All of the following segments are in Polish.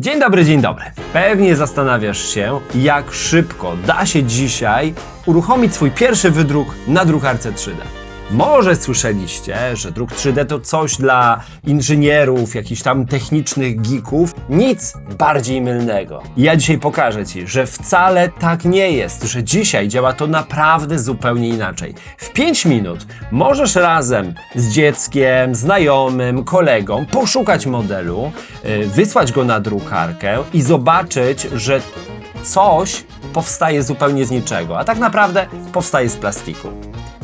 Dzień dobry, dzień dobry. Pewnie zastanawiasz się, jak szybko da się dzisiaj uruchomić swój pierwszy wydruk na drukarce 3D. Może słyszeliście, że druk 3D to coś dla inżynierów, jakichś tam technicznych geeków. Nic bardziej mylnego. Ja dzisiaj pokażę Ci, że wcale tak nie jest, że dzisiaj działa to naprawdę zupełnie inaczej. W 5 minut możesz razem z dzieckiem, znajomym, kolegą poszukać modelu, yy, wysłać go na drukarkę i zobaczyć, że coś powstaje zupełnie z niczego, a tak naprawdę powstaje z plastiku.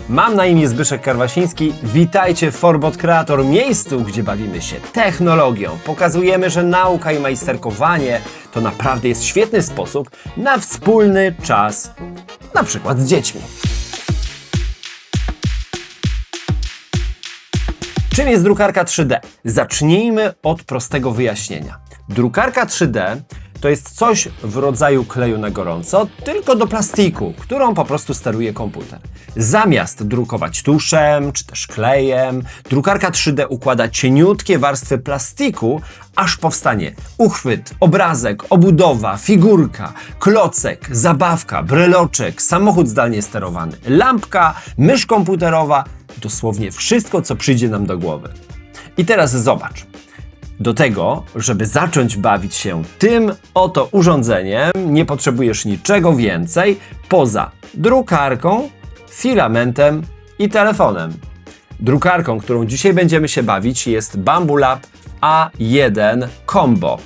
Mam na imię Zbyszek Karwasiński. Witajcie w Forbot Creator, miejscu, gdzie bawimy się technologią. Pokazujemy, że nauka i majsterkowanie to naprawdę jest świetny sposób na wspólny czas, na przykład z dziećmi. Czym jest drukarka 3D? Zacznijmy od prostego wyjaśnienia. Drukarka 3D to jest coś w rodzaju kleju na gorąco, tylko do plastiku, którą po prostu steruje komputer. Zamiast drukować tuszem czy też klejem, drukarka 3D układa cieniutkie warstwy plastiku, aż powstanie uchwyt, obrazek, obudowa, figurka, klocek, zabawka, breloczek, samochód zdalnie sterowany, lampka, mysz komputerowa, dosłownie wszystko, co przyjdzie nam do głowy. I teraz zobacz. Do tego, żeby zacząć bawić się tym oto urządzeniem, nie potrzebujesz niczego więcej poza drukarką, filamentem i telefonem. Drukarką, którą dzisiaj będziemy się bawić, jest Bambu Lab A1 Combo.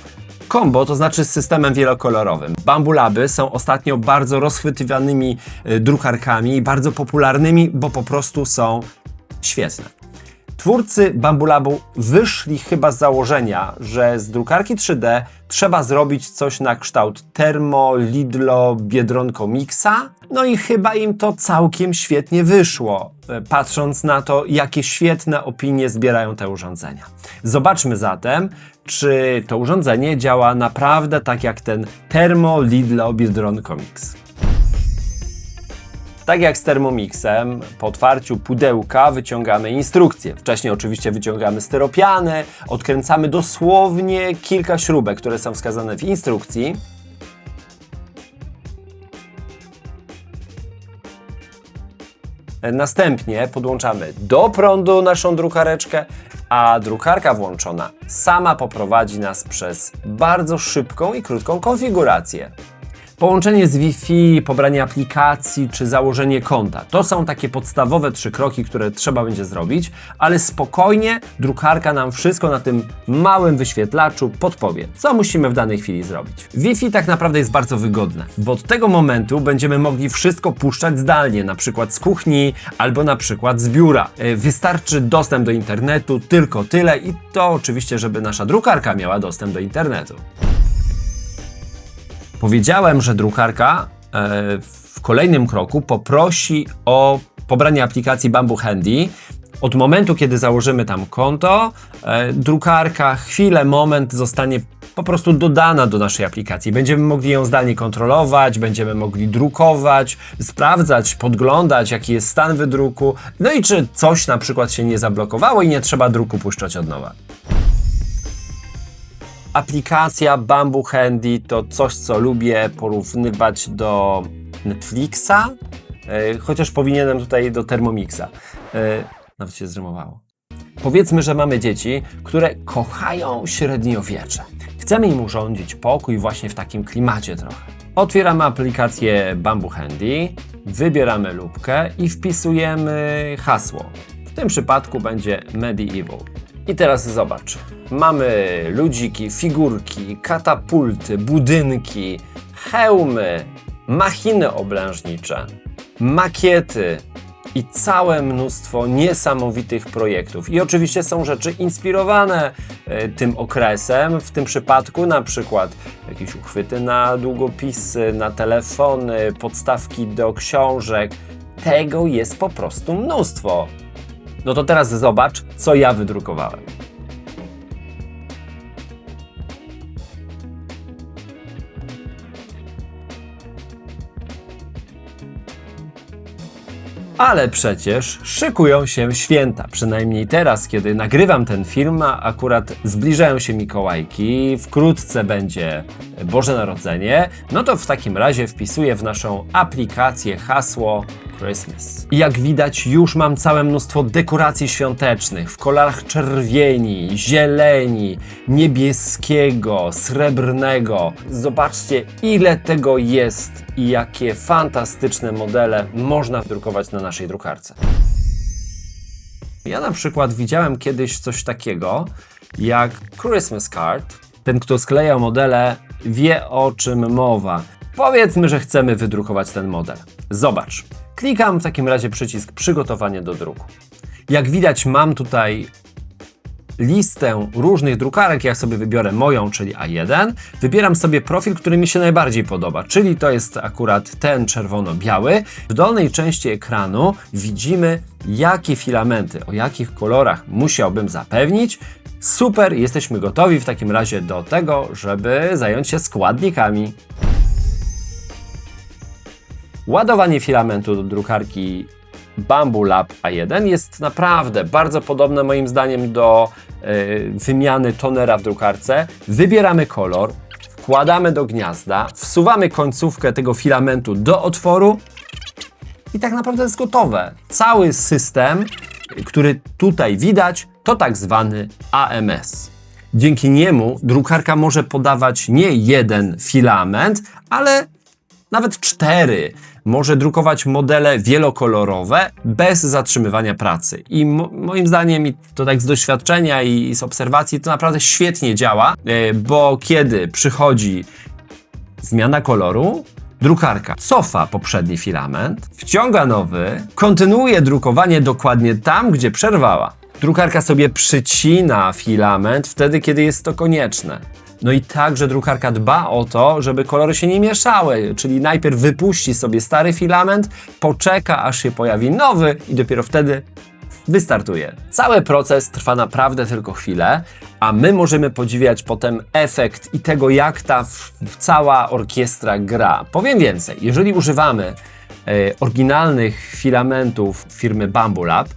Combo to znaczy z systemem wielokolorowym. Bambu Laby są ostatnio bardzo rozchwytywanymi y, drukarkami bardzo popularnymi, bo po prostu są świetne. Twórcy Bambulabu wyszli chyba z założenia, że z drukarki 3D trzeba zrobić coś na kształt Termo, Lidlo, Biedronko Mixa. No i chyba im to całkiem świetnie wyszło, e, patrząc na to, jakie świetne opinie zbierają te urządzenia. Zobaczmy zatem, czy to urządzenie działa naprawdę tak jak ten Termo, Lidlo, Biedronko Mix. Tak jak z Thermomixem, po otwarciu pudełka wyciągamy instrukcję. Wcześniej oczywiście wyciągamy styropiany, odkręcamy dosłownie kilka śrubek, które są wskazane w instrukcji. Następnie podłączamy do prądu naszą drukareczkę, a drukarka włączona sama poprowadzi nas przez bardzo szybką i krótką konfigurację. Połączenie z Wi-Fi, pobranie aplikacji czy założenie konta. To są takie podstawowe trzy kroki, które trzeba będzie zrobić, ale spokojnie drukarka nam wszystko na tym małym wyświetlaczu podpowie, co musimy w danej chwili zrobić. Wi-Fi tak naprawdę jest bardzo wygodne, bo od tego momentu będziemy mogli wszystko puszczać zdalnie, na przykład z kuchni albo na przykład z biura. E, Wystarczy dostęp do internetu, tylko tyle i to oczywiście, żeby nasza drukarka miała dostęp do internetu. Powiedziałem, że drukarka e, w kolejnym kroku poprosi o pobranie aplikacji Bamboo Handy. Od momentu, kiedy założymy tam konto, e, drukarka chwilę, moment zostanie po prostu dodana do naszej aplikacji. Będziemy mogli ją zdalnie kontrolować, będziemy mogli drukować, sprawdzać, podglądać, jaki jest stan wydruku, no i czy coś na przykład się nie zablokowało i nie trzeba druku puszczać od nowa. Aplikacja Bamboo Handy to coś, co lubię porównywać do Netflixa, e, chociaż powinienem tutaj do Thermomixa. E, nawet się zrymowało. Powiedzmy, że mamy dzieci, które kochają średniowiecze. Chcemy im urządzić pokój właśnie w takim klimacie trochę. Otwieramy aplikację Bamboo Handy, wybieramy lubkę i wpisujemy hasło. W tym przypadku będzie Medieval. I teraz zobacz. Mamy ludziki, figurki, katapulty, budynki, hełmy, machiny oblężnicze, makiety i całe mnóstwo niesamowitych projektów. I oczywiście są rzeczy inspirowane e, tym okresem. W tym przypadku na przykład jakieś uchwyty na długopisy, na telefony, podstawki do książek. Tego jest po prostu mnóstwo. No to teraz zobacz, co ja wydrukowałem. Ale przecież szykują się święta. Przynajmniej teraz, kiedy nagrywam ten film, a akurat zbliżają się Mikołajki, wkrótce będzie Boże Narodzenie, no to w takim razie wpisuję w naszą aplikację hasło Christmas. I jak widać, już mam całe mnóstwo dekoracji świątecznych w kolorach czerwieni, zieleni, niebieskiego, srebrnego. Zobaczcie, ile tego jest i jakie fantastyczne modele można wdrukować na naszej drukarce. Ja na przykład widziałem kiedyś coś takiego jak Christmas card. Ten, kto skleja modele, wie o czym mowa. Powiedzmy, że chcemy wydrukować ten model. Zobacz. Klikam w takim razie przycisk przygotowanie do druku. Jak widać, mam tutaj listę różnych drukarek. Ja sobie wybiorę moją, czyli A1. Wybieram sobie profil, który mi się najbardziej podoba, czyli to jest akurat ten czerwono-biały. W dolnej części ekranu widzimy, jakie filamenty, o jakich kolorach musiałbym zapewnić. Super, jesteśmy gotowi w takim razie do tego, żeby zająć się składnikami. Ładowanie filamentu do drukarki Bambu Lab A1 jest naprawdę bardzo podobne moim zdaniem do y, wymiany tonera w drukarce. Wybieramy kolor, wkładamy do gniazda, wsuwamy końcówkę tego filamentu do otworu i tak naprawdę jest gotowe. Cały system, który tutaj widać, to tak zwany AMS. Dzięki niemu drukarka może podawać nie jeden filament, ale nawet cztery. Może drukować modele wielokolorowe bez zatrzymywania pracy. I mo moim zdaniem, to tak z doświadczenia i z obserwacji, to naprawdę świetnie działa, e, bo kiedy przychodzi zmiana koloru, drukarka cofa poprzedni filament, wciąga nowy, kontynuuje drukowanie dokładnie tam, gdzie przerwała. Drukarka sobie przycina filament wtedy, kiedy jest to konieczne. No i także drukarka dba o to, żeby kolory się nie mieszały, czyli najpierw wypuści sobie stary filament, poczeka aż się pojawi nowy i dopiero wtedy wystartuje. Cały proces trwa naprawdę tylko chwilę, a my możemy podziwiać potem efekt i tego, jak ta cała orkiestra gra. Powiem więcej, jeżeli używamy e, oryginalnych filamentów firmy Bambu Lab,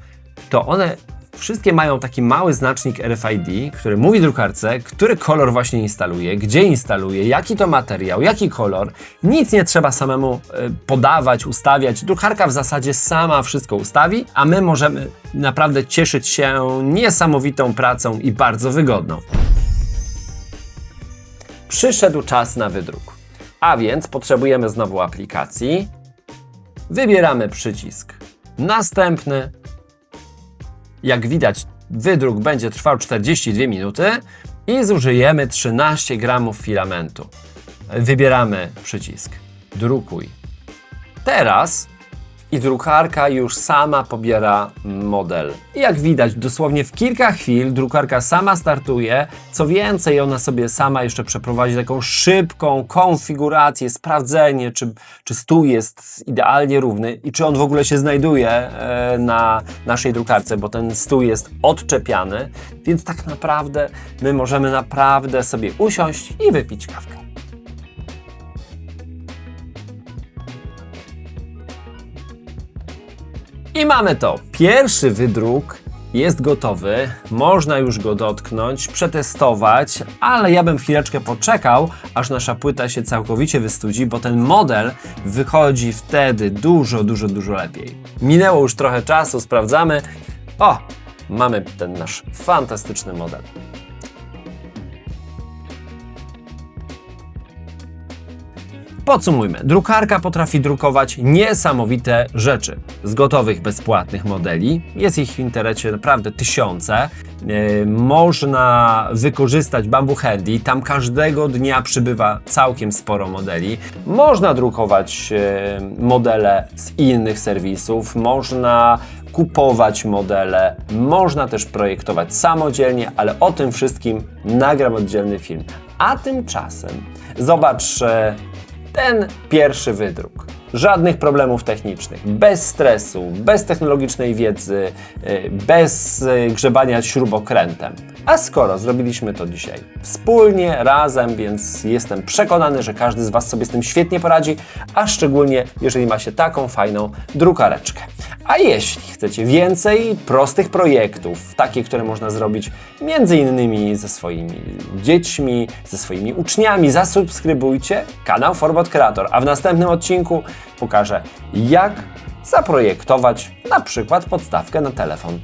to one Wszystkie mają taki mały znacznik RFID, który mówi drukarce, który kolor właśnie instaluje, gdzie instaluje, jaki to materiał, jaki kolor. Nic nie trzeba samemu y, podawać, ustawiać. Drukarka w zasadzie sama wszystko ustawi, a my możemy naprawdę cieszyć się niesamowitą pracą i bardzo wygodną. Przyszedł czas na wydruk. A więc potrzebujemy znowu aplikacji. Wybieramy przycisk następny jak widać, wydruk będzie trwał 42 minuty i zużyjemy 13 gramów filamentu. Wybieramy przycisk Drukuj. Teraz i drukarka już sama pobiera model. I jak widać, dosłownie w kilka chwil drukarka sama startuje. Co więcej, ona sobie sama jeszcze przeprowadzi taką szybką konfigurację, sprawdzenie, czy, czy stół jest idealnie równy i czy on w ogóle się znajduje e, na naszej drukarce, bo ten stół jest odczepiany. Więc tak naprawdę my możemy naprawdę sobie usiąść i wypić kawkę. I mamy to. Pierwszy wydruk jest gotowy, można już go dotknąć, przetestować, ale ja bym chwileczkę poczekał, aż nasza płyta się całkowicie wystudzi, bo ten model wychodzi wtedy dużo, dużo, dużo lepiej. Minęło już trochę czasu, sprawdzamy. O, mamy ten nasz fantastyczny model. Podsumujmy. Drukarka potrafi drukować niesamowite rzeczy. Z gotowych, bezpłatnych modeli, jest ich w internecie naprawdę tysiące, yy, można wykorzystać Bamboo Handy, tam każdego dnia przybywa całkiem sporo modeli. Można drukować yy, modele z innych serwisów, można kupować modele, można też projektować samodzielnie, ale o tym wszystkim nagram oddzielny film. A tymczasem zobacz ten pierwszy wydruk. Żadnych problemów technicznych, bez stresu, bez technologicznej wiedzy, y, bez y, grzebania śrubokrętem. A skoro zrobiliśmy to dzisiaj wspólnie, razem, więc jestem przekonany, że każdy z Was sobie z tym świetnie poradzi, a szczególnie jeżeli ma się taką fajną drukareczkę. A jeśli chcecie więcej prostych projektów, takie, które można zrobić między innymi ze swoimi dziećmi, ze swoimi uczniami, zasubskrybujcie kanał Forbot Creator, a w następnym odcinku pokażę, jak zaprojektować na przykład podstawkę na telefon.